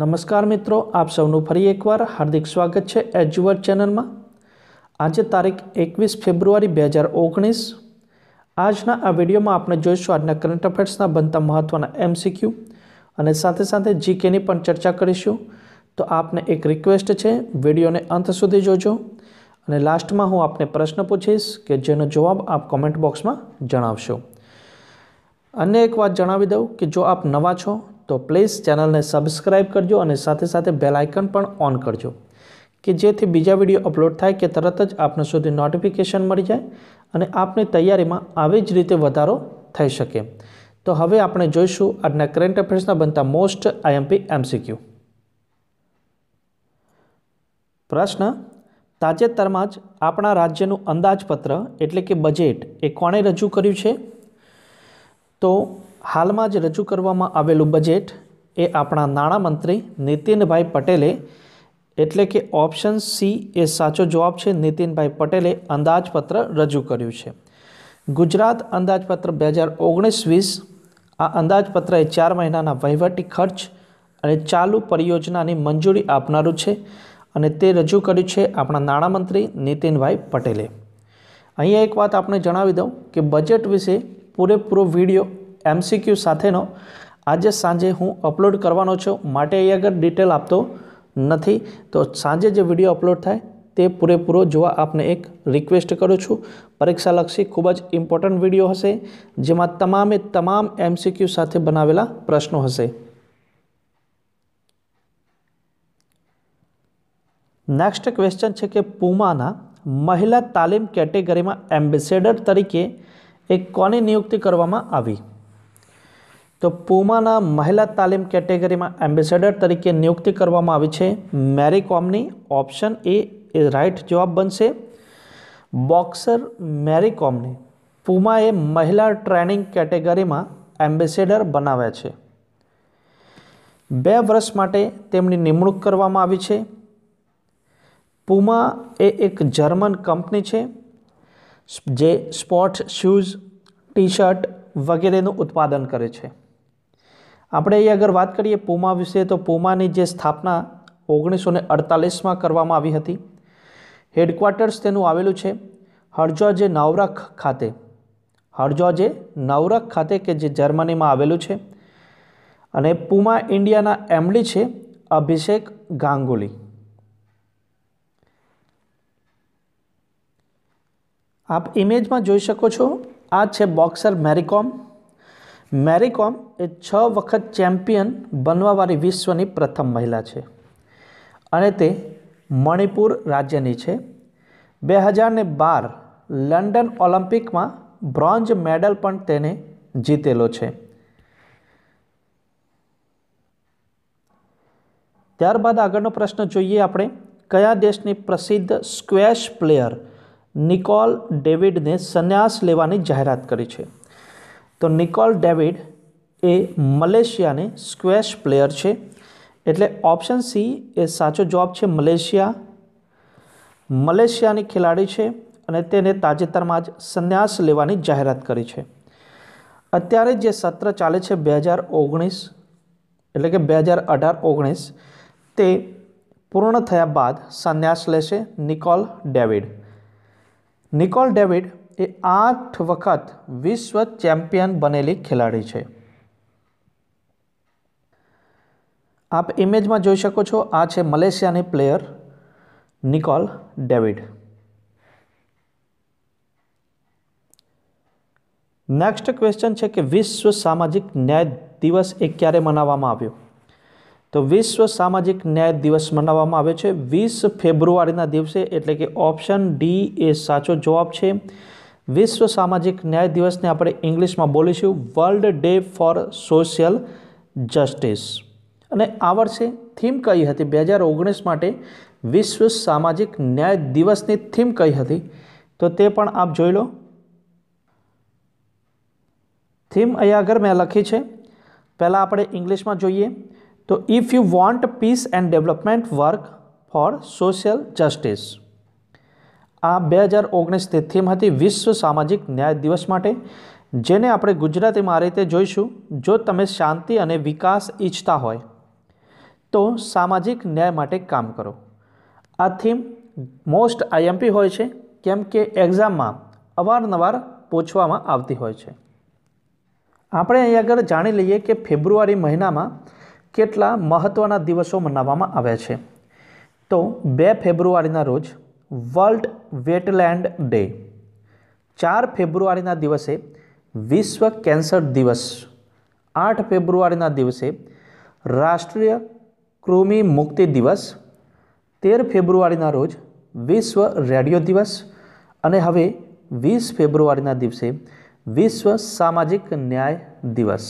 નમસ્કાર મિત્રો, આપ સૌનું ફરી એકવાર હાર્દિક સ્વાગત છે એજ્યુઅર ચેનલમાં. આજે તારીખ એકવીસ ફેબ્રુઆરી બે હજાર ઓગણીસ. આજના આ વિડીયોમાં આપણે જોઈશું આજના કરંટ અફેર્સના બનતા મહત્ત્વના એમસીક્યુ અને સાથે સાથે જીકેની પણ ચર્ચા કરીશું. તો આપને એક રિક્વેસ્ટ છે, વિડીયોને અંત સુધી જોજો અને લાસ્ટમાં હું આપને પ્રશ્ન પૂછીશ કે જેનો જવાબ આપ કોમેન્ટ બોક્સમાં જણાવશો. અન્ય એક વાત જણાવી દઉં કે જો આપ નવા છો તો પ્લીઝ ચેનલને સબસ્ક્રાઈબ કરજો અને સાથે સાથે બેલ આઇકન પણ ઓન કરજો કે જેથી બીજા વીડિયો અપલોડ થાય કે તરત જ આપને સુધી નોટિફિકેશન મળી જાય અને આપની તૈયારીમાં આવી જ રીતે વધારો થઈ શકે. તો હવે આપણે જોઈશું આજના કરંટ અફેર્સના બનતા મોસ્ટ આઈએમપી એમસીક્યુ પ્રશ્ન, તાજેતરમાં જ આપણા રાજ્યનું અંદાજપત્ર એટલે કે બજેટ એ કોણે રજૂ કર્યું છે? તો હાલમાં જ રજૂ કરવામાં આવેલું બજેટ એ આપણા નાણામંત્રી નીતિનભાઈ પટેલે, એટલે કે ઓપ્શન સી એ સાચો જવાબ છે, નીતિનભાઈ પટેલે અંદાજપત્ર રજૂ કર્યું છે. ગુજરાત અંદાજપત્ર બે હજાર ઓગણીસ વીસ, આ અંદાજપત્ર એ ચાર મહિનાના વહીવટી ખર્ચ અને ચાલુ પરિયોજનાની મંજૂરી આપનારું છે અને તે રજૂ કર્યું છે આપણા નાણામંત્રી નીતિનભાઈ પટેલે. અહીંયા એક વાત આપણે જણાવી દઉં કે બજેટ વિશે પૂરેપૂરો વીડિયો એમસીક્યુ સાથેનો આજે સાંજે હું અપલોડ કરવાનો છું. માટે અહીં આગળ ડિટેલ આપતો નથી, તો સાંજે જે વીડિયો અપલોડ થાય તે પૂરેપૂરો જોવા આપને એક રિક્વેસ્ટ કરું છું. પરીક્ષાલક્ષી ખૂબ જ ઇમ્પોર્ટન્ટ વીડિયો હશે, જેમાં તમામે તમામ એમસીક્યુ સાથે બનાવેલા પ્રશ્નો હશે. નેક્સ્ટ ક્વેશ્ચન છે કે પુમાના મહિલા તાલીમ કેટેગરીમાં એમ્બેસેડર તરીકે એક કોની નિયુક્તિ કરવામાં આવી? તો પુમાના મહિલા તાલીમ કેટેગરીમાં એમ્બેસેડર તરીકે નિયુક્તિ કરવામાં આવી છે. મેરી કોમની ઓપ્શન એ એ રાઈટ જવાબ બનશે. બોક્સર મેરી કોમની પુમાએ મહિલા ટ્રેનિંગ કેટેગરીમાં એમ્બેસેડર બનાવ્યા છે. બે વર્ષ માટે તેમની નિમણૂક કરવામાં આવી છે. પુમા એ એક જર્મન કંપની છે, જે સ્પોર્ટ્સ શૂઝ ટી શર્ટ વગેરેનું ઉત્પાદન કરે છે. આપણે અહીં અગર વાત કરીએ પુમા વિશે, તો પુમાની જે સ્થાપના ઓગણીસો ને અડતાલીસમાં કરવામાં આવી હતી, હેડક્વાર્ટર્સ તેનું આવેલું છે હરજોજે નવરખ ખાતે. હરજોજે નવરખ ખાતે કે જે જર્મનીમાં આવેલું છે. અને પુમા ઇન્ડિયાના એમડી છે અભિષેક ગાંગુલી. આપ ઇમેજમાં જોઈ શકો છો, આ છે બોક્સર મેરીકોમ. મેરીકોમ એ છ વખત ચેમ્પિયન બનવાવાળી વિશ્વની પ્રથમ મહિલા છે. અને તે મણિપુર રાજ્યની છે. બે હજારને બાર લંડન ઓલિમ્પિકમાં બ્રોન્ઝ મેડલ પણ તેને જીતેલો છે. ત્યારબાદ આગળનો પ્રશ્ન જોઈએ આપણે, કયા દેશની પ્રસિદ્ધ સ્ક્વેશ પ્લેયર નિકોલ ડેવિડને સંન્યાસ લેવાની જાહેરાત કરી છે? તો નિકોલ ડેવિડ એ મલેશિયાની સ્ક્વેશ પ્લેયર છે. એટલે ઓપ્શન સી એ સાચો જવાબ છે મલેશિયા. મલેશિયાની ખેલાડી છે અને તેને તાજેતરમાં જ સંન્યાસ લેવાની જાહેરાત કરી છે. અત્યારે જે સત્ર ચાલે છે બે હજાર ઓગણીસ, એટલે કે બે હજાર અઢાર ઓગણીસ, તે પૂર્ણ થયા બાદ સંન્યાસ લેશે નિકોલ ડેવિડ. નિકોલ ડેવિડ એ આઠ વખત વિશ્વ ચેમ્પિયન બનેલી ખેલાડી છે. આપ ઇમેજમાં જોઈ શકો છો, આ છે મલેશિયાની player Nicol David. Next question છે કે વિશ્વ સામાજિક ન્યાય દિવસ એ ક્યારે મનાવવામાં આવ્યો? તો વિશ્વ સામાજિક ન્યાય દિવસ મનાવવામાં આવે છે વીસ ફેબ્રુઆરીના દિવસે, એટલે કે ઓપ્શન ડી એ સાચો જવાબ છે. વિશ્વ સામાજિક ન્યાય દિવસને આપણે ઇંગ્લિશમાં બોલીશું world day for social justice. અને આ વર્ષે થીમ કઈ હતી? બે હજાર ઓગણીસ માટે વિશ્વ સામાજિક ન્યાય દિવસની થીમ કઈ હતી? તો તે પણ આપ જોઈ લો. થીમ અહીંયા આગળ મેં લખી છે. પહેલાં આપણે ઇંગ્લિશમાં જોઈએ. તો if you want peace and development work for social justice આ બે હજાર ઓગણીસની થીમ હતી વિશ્વ સામાજિક ન્યાય દિવસ માટે, જેને આપણે ગુજરાતીમાં આ રીતે જોઈશું, જો તમે શાંતિ અને વિકાસ ઈચ્છતા હોય, તો સામાજિક ન્યાય માટે કામ કરો. આ થીમ મોસ્ટ આઈએમપી હોય છે, કેમ કે એક્ઝામમાં અવારનવાર પૂછવામાં આવતી હોય છે. આપણે અહીં આગળ જાણી લઈએ કે ફેબ્રુઆરી મહિનામાં કેટલા મહત્ત્વના દિવસો મનાવવામાં આવ્યા છે. તો બે ફેબ્રુઆરીના રોજ વર્લ્ડ વેટલેન્ડ ડે. ચાર ફેબ્રુઆરીના દિવસે વિશ્વ કેન્સર દિવસ. આઠ ફેબ્રુઆરીના દિવસે રાષ્ટ્રીય કૃમિ મુક્તિ દિવસ. તેર ફેબ્રુઆરીના રોજ વિશ્વ રેડિયો દિવસ. અને હવે વીસ ફેબ્રુઆરીના દિવસે વિશ્વ સામાજિક ન્યાય દિવસ.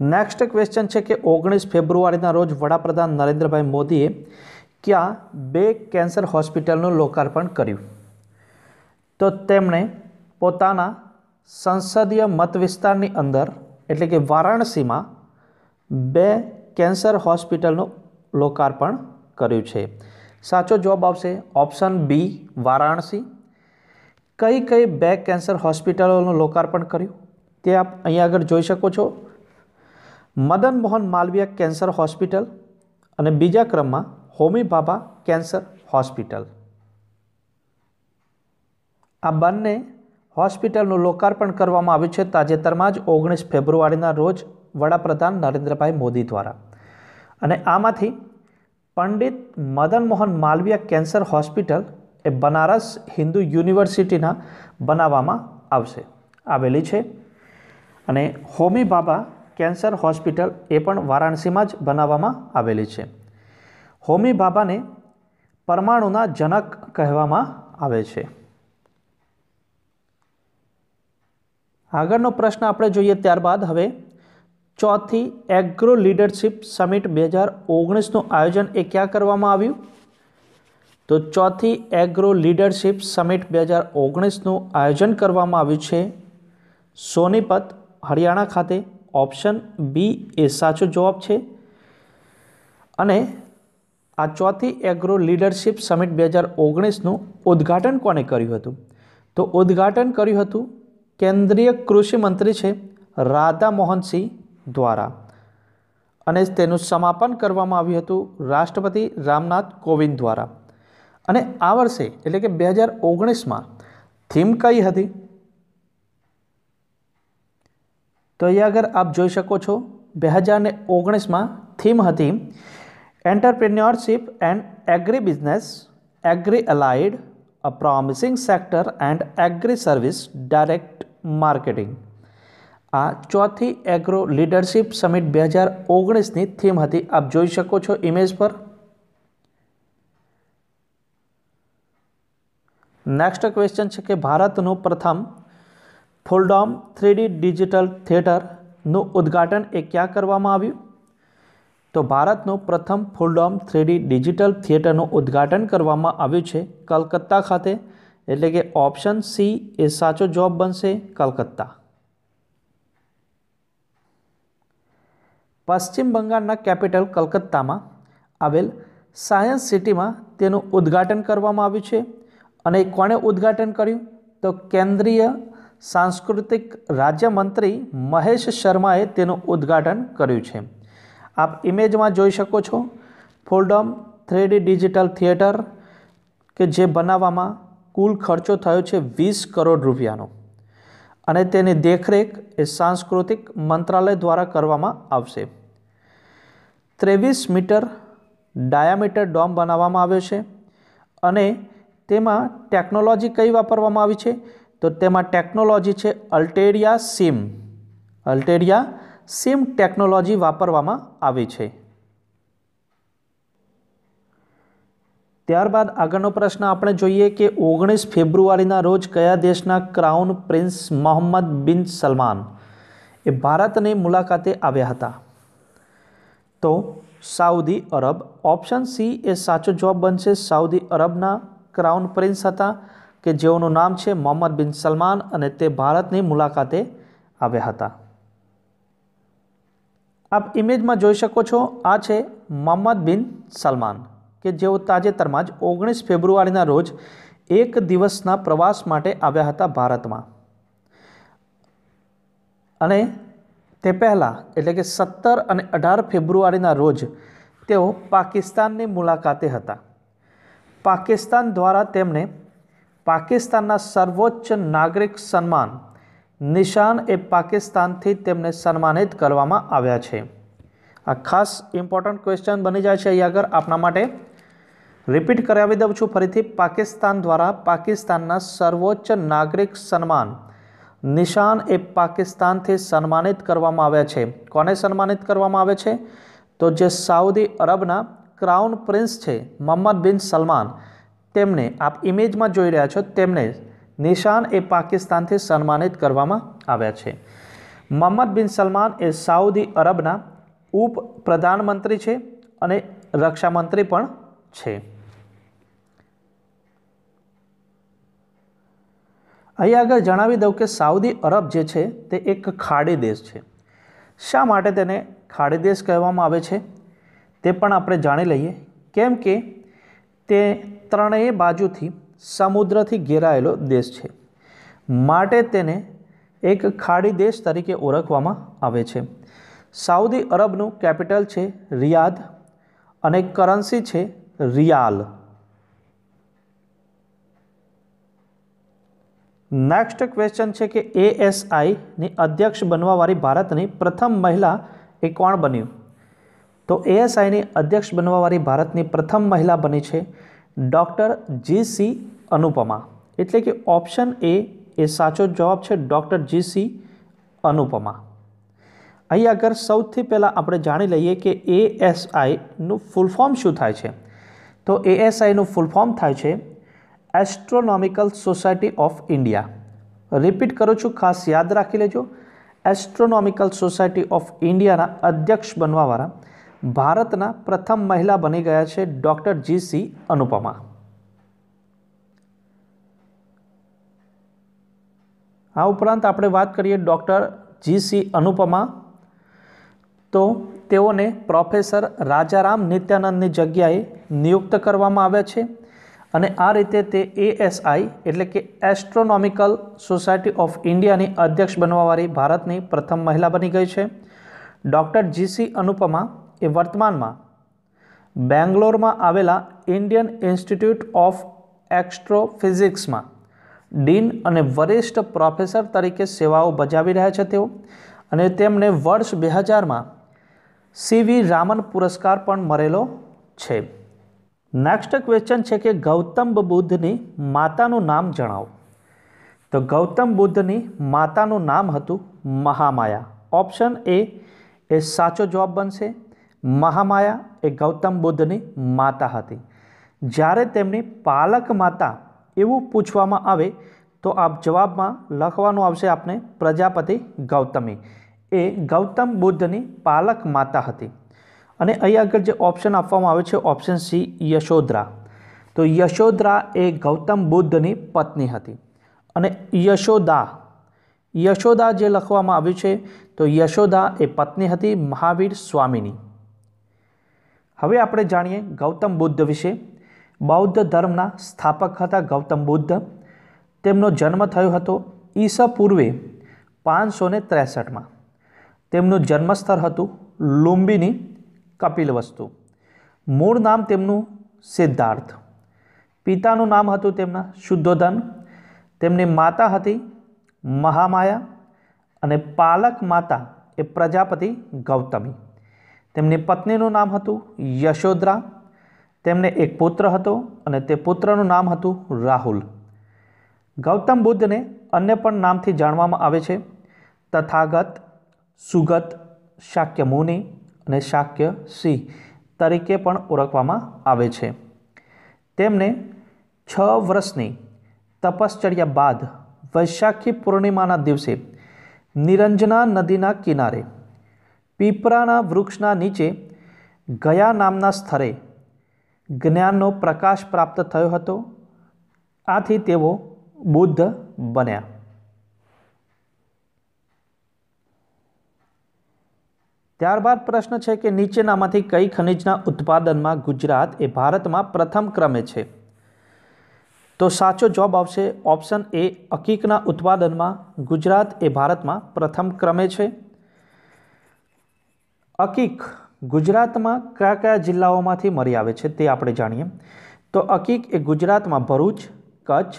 નેક્સ્ટ ક્વેશ્ચન છે કે ઓગણીસ ફેબ્રુઆરીના રોજ વડાપ્રધાન નરેન્દ્રભાઈ મોદીએ ક્યાં બે કેન્સર હોસ્પિટલનું લોકાર્પણ કર્યું? તો તેમણે પોતાના સંસદીય મત વિસ્તારની અંદર, એટલે કે વારાણસીમાં, બે કેન્સર હોસ્પિટલનું લોકાર્પણ કર્યું છે. સાચો જવાબ આવશે ઓપ્શન બી, વારાણસી. કઈ કઈ બે કેન્સર હોસ્પિટલોનું લોકાર્પણ કર્યું? તે આપ અહીંયા આગળ જોઈ શકો છો. મદન મોહન માલવીયા કેન્સર હોસ્પિટલ અને બીજા ક્રમમાં હોમી ભાભા કેન્સર હોસ્પિટલ. આ બંને હોસ્પિટલનું લોકાર્પણ કરવામાં આવ્યું છે તાજેતરમાં જ ઓગણીસ ફેબ્રુઆરીના રોજ વડાપ્રધાન નરેન્દ્રભાઈ મોદી દ્વારા. અને આમાંથી પંડિત મદન મોહન માલવીયા કેન્સર હોસ્પિટલ એ બનારસ હિન્દુ યુનિવર્સિટીના બનાવવામાં આવશે. આવેલી છે. અને હોમી બાબા કેન્સર હોસ્પિટલ એ પણ વારાણસીમાં જ બનાવવામાં આવેલી છે. હોમી ભાભાને પરમાણુના જનક કહેવામાં આવે છે. આગળનો પ્રશ્ન આપણે જોઈએ ત્યારબાદ હવે ચોથી એગ્રો લીડરશિપ સમિટ બે હજાર ઓગણીસનું આયોજન એ ક્યાં કરવામાં આવ્યું? તો ચોથી એગ્રો લીડરશિપ સમિટ બે હજાર ઓગણીસનું આયોજન કરવામાં આવ્યું છે સોનીપત, હરિયાણા ખાતે. ઓપ્શન બી એ સાચો જવાબ છે. અને આ ચોથી એગ્રો લીડરશિપ સમિટ બે હજાર ઓગણીસનું ઉદ્ઘાટન કોણે કર્યું હતું? તો ઉદ્ઘાટન કર્યું હતું કેન્દ્રીય કૃષિ મંત્રી છે રાધા મોહનસિંહ દ્વારા. અને તેનું સમાપન કરવામાં આવ્યું હતું રાષ્ટ્રપતિ રામનાથ કોવિંદ દ્વારા. અને આ વર્ષે, એટલે કે બે હજાર ઓગણીસમાં, થીમ કઈ હતી? તો અહીંયા આગળ આપ જોઈ શકો છો, બે હજાર ને ઓગણીસમાં થીમ હતી entrepreneurship and agri business agri a promising sector and agri service direct marketing આ ચોથી એગ્રો લીડરશિપ સમિટ બે હજાર ઓગણીસની થીમ હતી. આપ જોઈ શકો છો ઇમેજ પર. નેક્સ્ટ ક્વેશ્ચન છે કે ભારતનું પ્રથમ ફૂલડોમ થ્રીડી ડિજિટલ થિયેટરનું ઉદ્ઘાટન એ ક્યાં કરવામાં આવ્યું? તો ભારતનું પ્રથમ ફૂલડોમ થ્રીડી ડિજિટલ થિયેટરનું ઉદ્ઘાટન કરવામાં આવ્યું છે કલકત્તા ખાતે. એટલે કે ઓપ્શન સી એ સાચો જવાબ બનશે કલકત્તા. પશ્ચિમ બંગાળના કેપિટલ કલકત્તામાં આવેલ સાયન્સ સિટીમાં તેનું ઉદ્ઘાટન કરવામાં આવ્યું છે. અને કોણે ઉદ્ઘાટન કર્યું? તો કેન્દ્રીય સાંસ્કૃતિક રાજ્યમંત્રી મહેશ શર્માએ તેનું ઉદ્ઘાટન કર્યું છે. આપ ઇમેજમાં જોઈ શકો છો ફોલ્ડમ થ્રીડી ડિજિટલ થિયેટર કે જે બનાવવામાં કુલ ખર્ચો થયો છે વીસ કરોડ રૂપિયાનો. અને તેની દેખરેખ એ સાંસ્કૃતિક મંત્રાલય દ્વારા કરવામાં આવશે. ત્રેવીસ મીટર ડાયામીટર ડોમ બનાવવામાં આવ્યો છે અને તેમાં ટેકનોલોજી કઈ વાપરવામાં આવી છે? તો તેમાં ટેકનોલોજી છે અલ્ટેરિયા સિમ. અલ્ટેરિયા સિમ ટેકનોલોજી વાપરવામાં આવી છે. ત્યારબાદ આગળનો પ્રશ્ન આપણે જોઈએ કે ઓગણીસ ફેબ્રુઆરીના રોજ કયા દેશના ક્રાઉન પ્રિન્સ મોહમ્મદ બિન સલમાન એ ભારતની મુલાકાતે આવ્યા હતા? તો સાઉદી અરબ ઓપ્શન સી એ સાચો જવાબ બનશે. સાઉદી અરબના ક્રાઉન પ્રિન્સ હતા કે જેઓનું નામ છે મોહમ્મદ બિન સલમાન અને તે ભારતની મુલાકાતે આવ્યા હતા. આપ ઇમેજમાં જોઈ શકો છો, આ છે મોહમ્મદ બિન સલમાન, કે જેઓ તાજેતરમાં જ ઓગણીસ ફેબ્રુઆરીના રોજ એક દિવસના પ્રવાસ માટે આવ્યા હતા ભારતમાં. અને તે પહેલાં, એટલે કે સત્તર અને અઢાર ફેબ્રુઆરીના રોજ, તેઓ પાકિસ્તાનની મુલાકાતે હતા. પાકિસ્તાન દ્વારા તેમને પાકિસ્તાનના સર્વોચ્ચ નાગરિક સન્માન નિશાન એ પાકિસ્તાનથી તેમને સન્માનિત કરવામાં આવ્યા છે. આ ખાસ ઇમ્પોર્ટન્ટ ક્વેશ્ચન બની જાય છે અહીં આગળ આપણા માટે. રિપીટ કરાવી દઉં છું ફરીથી. પાકિસ્તાન દ્વારા પાકિસ્તાનના સર્વોચ્ચ નાગરિક સન્માન. નિશાન એ પાકિસ્તાનથી સન્માનિત કરવામાં આવ્યા છે. કોને સન્માનિત કરવામાં આવે છે? તો જે સાઉદી અરબના ક્રાઉન પ્રિન્સ છે, મોહમ્મદ બિન સલમાન. તેમને આપ ઇમેજમાં જોઈ રહ્યા છો, તેમને નિશાન એ પાકિસ્તાનથી સન્માનિત કરવામાં આવ્યા છે. મોહમ્મદ બિન સલમાન એ સાઉદી અરબના ઉપ પ્રધાનમંત્રી છે અને રક્ષામંત્રી પણ છે. અહીં આગળ જણાવી દઉં કે સાઉદી અરબ જે છે તે એક ખાડી દેશ છે. શા માટે તેને ખાડી દેશ કહેવામાં આવે છે? તે પણ આપણે જાણી લઈએ. કેમ કે તે ત્રણેય બાજુથી સમુદ્રથી ઘેરાયેલો દેશ છે. માટે તેને એક ખાડી દેશ તરીકે ઓળખવામાં આવે છે. સાઉદી અરબનું કેપિટલ છે રિયાદ અને કરન્સી છે રિયાલ. નેક્સ્ટ ક્વેશ્ચન છે કે એએસઆઈની અધ્યક્ષ બનવાવાળી ભારતની પ્રથમ મહિલા એ કોણ બન્યું? તો એએસઆઈની અધ્યક્ષ બનવાવાળી ભારતની પ્રથમ મહિલા બની છે ડૉક્ટર જી સી અનુપમા. એટલે કે ઓપ્શન એ એ સાચો જવાબ છે ડૉક્ટર જીસી અનુપમા. અહીં આગળ સૌથી પહેલાં આપણે જાણી લઈએ કે એએસઆઈનું ફૂલ ફોર્મ શું થાય છે? તો એએસઆઈનું ફૂલ ફોર્મ થાય છે astronomical society of India repeat કરું છું, ખાસ યાદ રાખી લેજો. એસ્ટ્રોનોમિકલ સોસાયટી ઓફ ઇન્ડિયાના અધ્યક્ષ બનવાવાળા ભારતના પ્રથમ મહિલા બની ગયા છે ડૉક્ટર જી સી અનુપમા. આ ઉપરાંત આપણે વાત કરીએ ડૉક્ટર જી સી અનુપમા. તો તેઓને પ્રોફેસર રાજારામ નિત્યાનંદની જગ્યાએ નિયુક્ત કરવામાં આવ્યા છે અને આ રીતે તે એએસઆઈ એટલે કે એસ્ટ્રોનોમિકલ સોસાયટી ઓફ ઇન્ડિયાની અધ્યક્ષ બનવાવાળી ભારતની પ્રથમ મહિલા બની ગઈ છે. ડૉક્ટર જીસી અનુપમા એ વર્તમાનમાં બેંગ્લોરમાં આવેલા ઇન્ડિયન ઇન્સ્ટિટ્યૂટ ઓફ એક્સ્ટ્રોફિઝિક્સમાં ડીન અને વરિષ્ઠ પ્રોફેસર તરીકે સેવાઓ બજાવી રહ્યા છે તેઓ. અને તેમને વર્ષ બે હજારમાં સીવી રામન પુરસ્કાર પણ મળેલો છે. નેક્સ્ટ ક્વેશ્ચન છે કે ગૌતમ બુદ્ધની માતાનું નામ જણાવો. તો ગૌતમ બુદ્ધની માતાનું નામ હતું મહામાયા. ઓપ્શન એ એ સાચો જવાબ બનશે. મહામાયા એ ગૌતમ બુદ્ધની માતા હતી. જ્યારે તેમની પાલક માતા એવું પૂછવામાં આવે તો આપ જવાબમાં લખવાનું આવશે આપને પ્રજાપતિ ગૌતમી. એ ગૌતમ બુદ્ધની પાલક માતા હતી. અને અહીં આગળ જે ઓપ્શન આપવામાં આવે છે ઓપ્શન સી યશોધરા. તો યશોધરા એ ગૌતમ બુદ્ધની પત્ની હતી. અને યશોદા યશોદા જે લખવામાં આવ્યું છે, તો યશોદા એ પત્ની હતી મહાવીર સ્વામીની. હવે આપણે જાણીએ ગૌતમ બુદ્ધ વિશે. બૌદ્ધ ધર્મના સ્થાપક હતા ગૌતમ બુદ્ધ. તેમનો જન્મ થયો હતો ઈસા પૂર્વે પાંચસો ને ત્રેસઠમાં. તેમનું જન્મસ્થળ હતું લુંબીની કપિલવસ્તુ મૂળ નામ તેમનું સિદ્ધાર્થ. પિતાનું નામ હતું તેમના શુદ્ધોધન. તેમની માતા હતી મહામાયા અને પાલક માતા એ પ્રજાપતિ ગૌતમી. તેમની પત્નીનું નામ હતું યશોદરા તેમને એક પુત્ર હતો અને તે પુત્રનું નામ હતું રાહુલ. ગૌતમ બુદ્ધને અન્ય પણ નામથી જાણવામાં આવે છે. તથાગત, સુગત, શાક્ય મુનિ અને શાક્ય સિંહ તરીકે પણ ઓળખવામાં આવે છે. તેમને છ વર્ષની તપશ્ચર્યા બાદ વૈશાખી પૂર્ણિમાના દિવસે નિરંજના નદીના કિનારે પીપરાના વૃક્ષના નીચે ગયા નામના સ્થળે જ્ઞાનનો પ્રકાશ પ્રાપ્ત થયો હતો. આથી તેઓ બુદ્ધ બન્યા. ત્યારબાદ પ્રશ્ન છે કે નીચેનામાંથી કઈ ખનિજના ઉત્પાદનમાં ગુજરાત એ ભારતમાં પ્રથમ ક્રમે છે? તો સાચો જવાબ આવશે ઓપ્શન એ અકીકના ઉત્પાદનમાં ગુજરાત એ ભારતમાં પ્રથમ ક્રમે છે. અકીક ગુજરાતમાં કયા કયા જિલ્લાઓમાંથી મળી આવે છે તે આપણે જાણીએ. તો અકીક એ ગુજરાતમાં ભરૂચ, કચ્છ,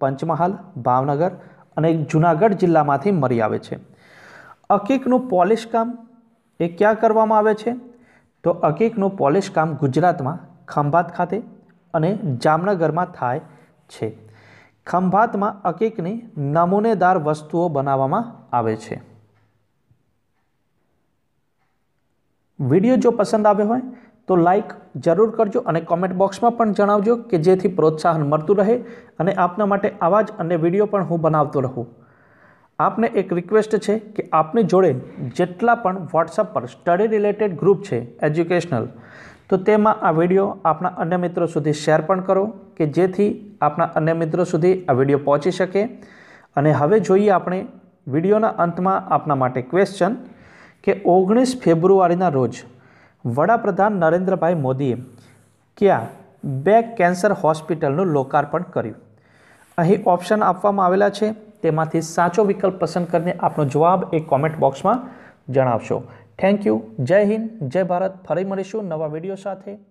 પંચમહાલ, ભાવનગર અને જુનાગઢ જિલ્લામાંથી મળી આવે છે. અકીકનું પોલિશ કામ એ ક્યાં કરવામાં આવે છે? તો અકીકનું પોલિશ કામ ગુજરાતમાં ખંભાત ખાતે અને જામનગરમાં થાય છે. ખંભાતમાં અકીકની નમૂનેદાર વસ્તુઓ બનાવવામાં આવે છે. વીડિયો જો પસંદ આવ્યો હોય તો લાઈક જરૂર કરજો અને કોમેન્ટ બોક્સમાં પણ જણાવજો કે જેથી પ્રોત્સાહન મળતું રહે અને આપના માટે આવા જ અન્ય વીડિયો પણ હું બનાવતો રહું. આપને એક રિક્વેસ્ટ છે કે આપની જોડે જેટલા પણ વોટ્સઅપ પર સ્ટડી રિલેટેડ ગ્રુપ છે એજ્યુકેશનલ તો તેમાં આ વીડિયો આપણા અન્ય મિત્રો સુધી શેર પણ કરો કે જેથી આપણા અન્ય મિત્રો સુધી આ વીડિયો પહોંચી શકે. અને હવે જોઈએ આપણે વિડીયોના અંતમાં આપના માટે ક્વેશ્ચન કે ઓગણીસ ફેબ્રુઆરીના રોજ વડાપ્રધાન નરેન્દ્રભાઈ મોદીએ ક્યાં બે કેન્સર હોસ્પિટલનું લોકાર્પણ કર્યું. અહીં ઓપ્શન આપવામાં આવેલા છે, તેમાંથી સાચો વિકલ્પ પસંદ કરીને આપનો જવાબ એ કોમેન્ટ બોક્સમાં જણાવશો. થેન્ક યુ, જય હિન્દ, જય ભારત. ફરી મળીશું નવા વીડિયો સાથે.